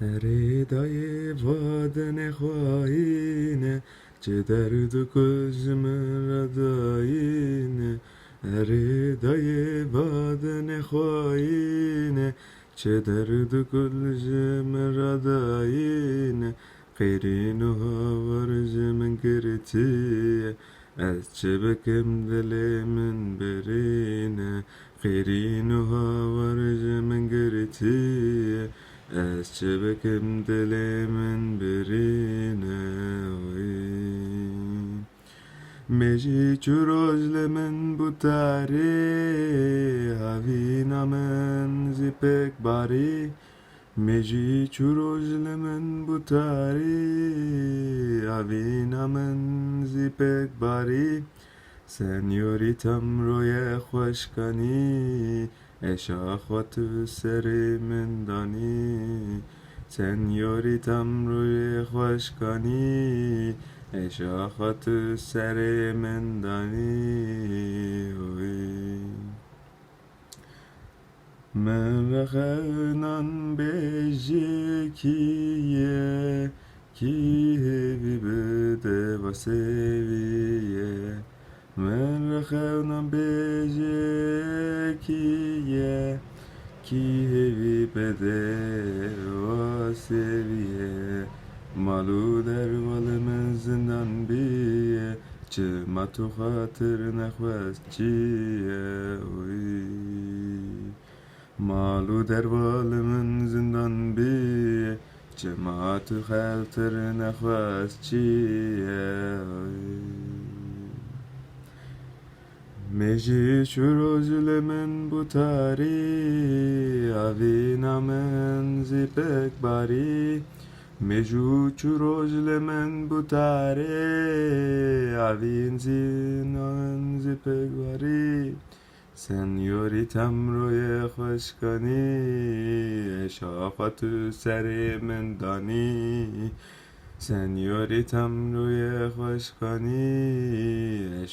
Nereye vadene haine Çe derdu gözme radayine. Nereye vadene haine Çe derdu gözme radayine. Qirinu havar zemin kirtiye Ez çebekem delemin berine Qirinu havar zemin kirtiye Esçebekim dilimin birine oy Meji çurozlemin bu tari Havinamen zipek bari. Meji çurozlemin bu tari Havinamen zipek bari. Senyoritam roye hoşkani چروجل من بوتاری هاوینا من زیپک باری سنیوریتم روی خوشکنی اشاخوات سر من دانی سنیوریتم روی خوشکنی اشاخوات سر من دانی اوی. من رخنان بجیکیه کی هیوی بده و سویه Merhevnan becekiye ki hevi bede va seviye malu dervalı menzinden biye çımatu hatır nehvesçiye. Malu dervalı menzinden biye çımatu hatır nehvesçiye. Meji şuruzle men butari avina men zipek bari. Meju şuruzle men butari avin zinan zipek bari. Senyorit hamroye hoşkani eşafatü seri mendani Senyorit hamroye hoşkani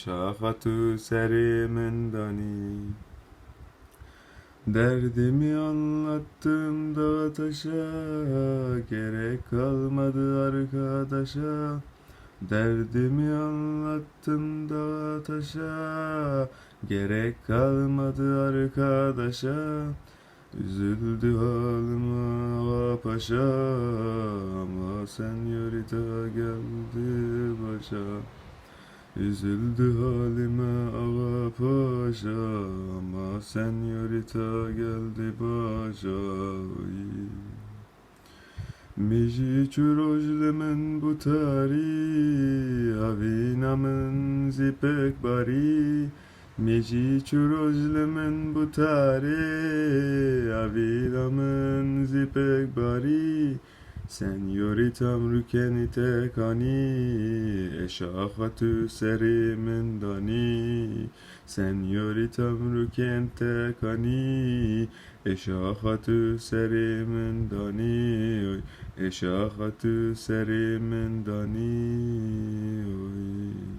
meşakkatı serimindani Derdimi anlattım dağa taşa Gerek kalmadı arkadaşa. Derdimi anlattım dağa taşa Gerek kalmadı arkadaşa. Üzüldü halıma paşa Ama sen yörite geldi başa. Üzüldü halime ağa paşa Ama senyorita geldi başa Miji çurojle men butari Avina men zipek bari. Miji çurojle men butari Avina men zipek bari Senioritam rükeni tekani Eşahatü seri men dani Senioritam rüken tekani Eşahatü seri men dani. Eşahatü seri men dani oy.